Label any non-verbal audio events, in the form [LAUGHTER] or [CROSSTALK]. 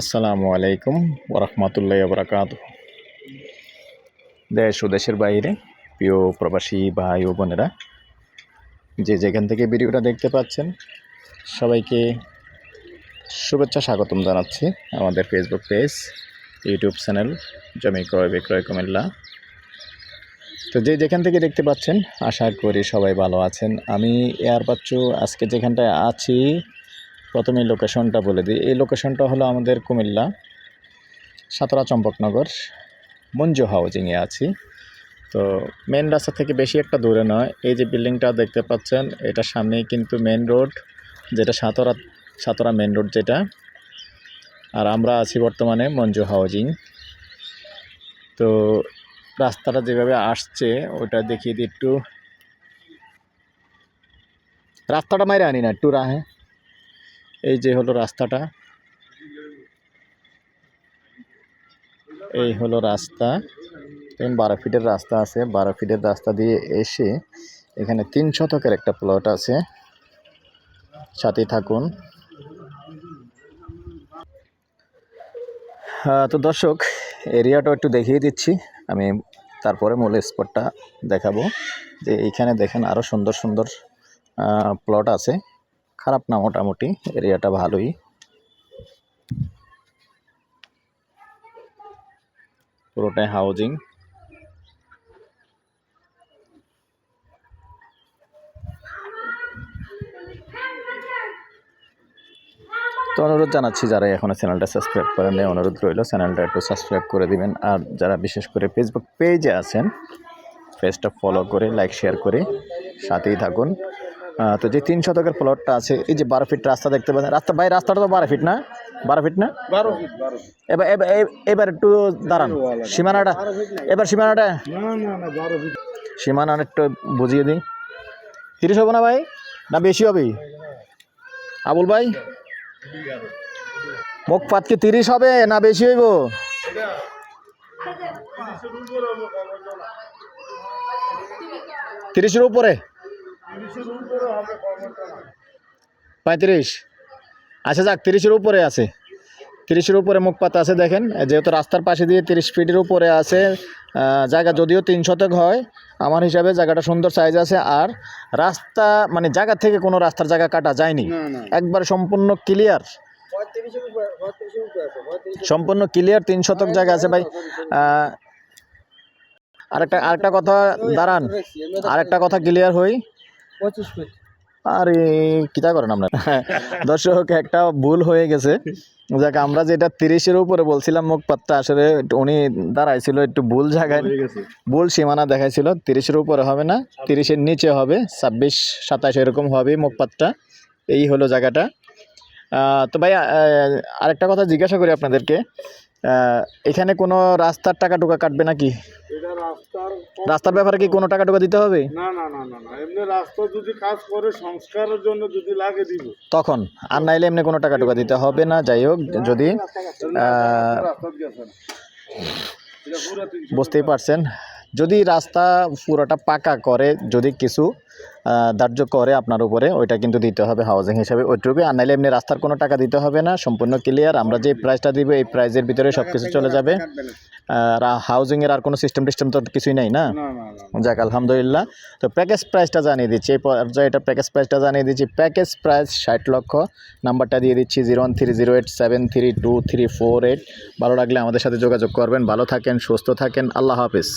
আসসালামু আলাইকুম ওরহমতুল্লাহ বরাকাত দেশ ও দেশের বাইরে প্রিয় প্রবাসী ভাই ও বোনেরা, যে যেখান থেকে ভিডিওটা দেখতে পাচ্ছেন, সবাইকে শুভেচ্ছা স্বাগতম জানাচ্ছি আমাদের ফেসবুক পেজ ইউটিউব চ্যানেল জমি ক্রয় বিক্রয় কুমিল্লা। তো যে যেখান থেকে দেখতে পাচ্ছেন, আশা করি সবাই ভালো আছেন। আমি এয়ার বাচ্চু আজকে যেখানটায় আছি প্রথমে লোকেশনটা বলে দিই। এই লোকেশনটা হলো আমাদের কুমিল্লা, সাতরা চম্পকনগর, মঞ্জু হাউজিংয়ে আছি। তো মেন রাস্তা থেকে বেশি একটা দূরে নয়। এই যে বিল্ডিংটা দেখতে পাচ্ছেন, এটা সামনেই কিন্তু মেন রোড যেটা সাতরা সাতরা মেন রোড যেটা। আর আমরা আছি বর্তমানে মঞ্জু হাউজিং তো রাস্তাটা যেভাবে আসছে, ওটা দেখিয়ে দিই একটু। রাস্তাটা মাইরে আনি না, একটু রাহে। এই যে হলো রাস্তাটা। এই হলো রাস্তা। দেখুন বারো ফিটের রাস্তা আছে। বারো ফিটের রাস্তা দিয়ে এসে এখানে তিন শতকের একটা প্লট আছে। সাথে থাকুন। তো দর্শক এরিয়াটা একটু দেখিয়ে দিচ্ছি। আমি তারপরে মূল স্পটটা দেখাবো। যে এইখানে দেখেন আরও সুন্দর সুন্দর প্লট আছে। খারাপ না, মোটামুটি। এরিয়াটা ভালোই। পুরোটাই হাউজিং তো অনুরোধ জানাচ্ছি, যারা এখনও চ্যানেলটা সাবস্ক্রাইব করেন নাই অনুরোধ রইল চ্যানেলটা একটু সাবস্ক্রাইব করে দিবেন। আর যারা বিশেষ করে ফেসবুক পেজে আছেন পেজটা ফলো করে লাইক শেয়ার করে সাথেই থাকুন। তো যে তিন শতকের প্লটটা আছে এই যে বারো ফিট রাস্তা দেখতে পাচ্ছেন। রাস্তা ভাই রাস্তাটা তো বারো ফিট না? বারো ফিট না? বারো ফিট এবার এবার এবার একটু দাঁড়ান। সীমানাটা এবার সীমানাটা সীমানা একটু বুঝিয়ে দিই। তিরিশ হবে না ভাই? না বেশি হবে? আবুল ভাই? মুখ পাত কি তিরিশ হবে না বেশি হইব? তিরিশের উপরে। পঁয়ত্রিশ। আচ্ছা যাক তিরিশের উপরে আছে। তিরিশের উপরে মুখ পাতা আছে দেখেন। যেহেতু রাস্তার পাশে দিয়ে তিরিশ ফিটের উপরে আছে জায়গা যদিও তিন শতক হয় আমার হিসাবে জায়গাটা সুন্দর সাইজ আছে। আর রাস্তা মানে জায়গা থেকে কোনো রাস্তার জায়গা কাটা যায়নি। একবার সম্পূর্ণ ক্লিয়ার সম্পূর্ণ ক্লিয়ার তিন শতক জায়গা আছে ভাই। আরেকটা আরেকটা কথা দাঁড়ান। আরেকটা কথা ক্লিয়ার হই। পঁচিশ ফিট। আরে কিতা করেন আপনার? [LAUGHS] দর্শক একটা ভুল হয়ে গেছে। যাক আমরা যেটা তিরিশের উপরে বলছিলাম মুখপাত্রটা আসলে উনি দাঁড়াইছিল একটু ভুল জায়গায়। ভুল সীমানা দেখাইছিল তিরিশের উপরে হবে না তিরিশের নিচে হবে ছাব্বিশ সাতাশ এরকম হবে মুখপাত্রটা। এই হলো জায়গাটা। তো ভাই আরেকটা কথা জিজ্ঞাসা করি আপনাদেরকে। এখানে কোনো রাস্তার টাকা টুকা কাটবে নাকি? রাস্তার ব্যাপারে কি কোনো টাকা টুকা দিতে হবে? না না না না এমনি রাস্তা যদি কাজ করে সংস্কারের জন্য যদি লাগে দিব। তখন। আর নাইলে এমনি কোনো টাকা টুকা দিতে হবে না যাই হোক যদি বুঝতেই পারছেন। যদি রাস্তা পুরোটা পাকা করে যদি কিছু ধার্য করে আপনার উপরে ওইটা কিন্তু দিতে হবে হাউজিং হিসাবে ওইটুকু। আর নাইলে এমনি রাস্তার কোনো টাকা দিতে হবে না সম্পূর্ণ ক্লিয়ার আমরা যে প্রাইসটা দিব এই প্রাইসের ভিতরে সব কিছু চলে যাবে। আর হাউজিংয়ের আর কোনো সিস্টেম টিস্টেম তো কিছুই নাই না? যাক আলহামদুলিল্লাহ। তো প্যাকেজ প্রাইসটা জানিয়ে দিচ্ছি এই পর্যায়ে এটা প্যাকেজ প্রাইসটা জানিয়ে দিচ্ছি। প্যাকেজ প্রাইস ষাট লক্ষ নাম্বারটা দিয়ে দিচ্ছি zero one three zero eight seven three two three four eight ভালো লাগলে আমাদের সাথে যোগাযোগ করবেন। ভালো থাকেন সুস্থ থাকেন। আল্লাহ হাফিজ।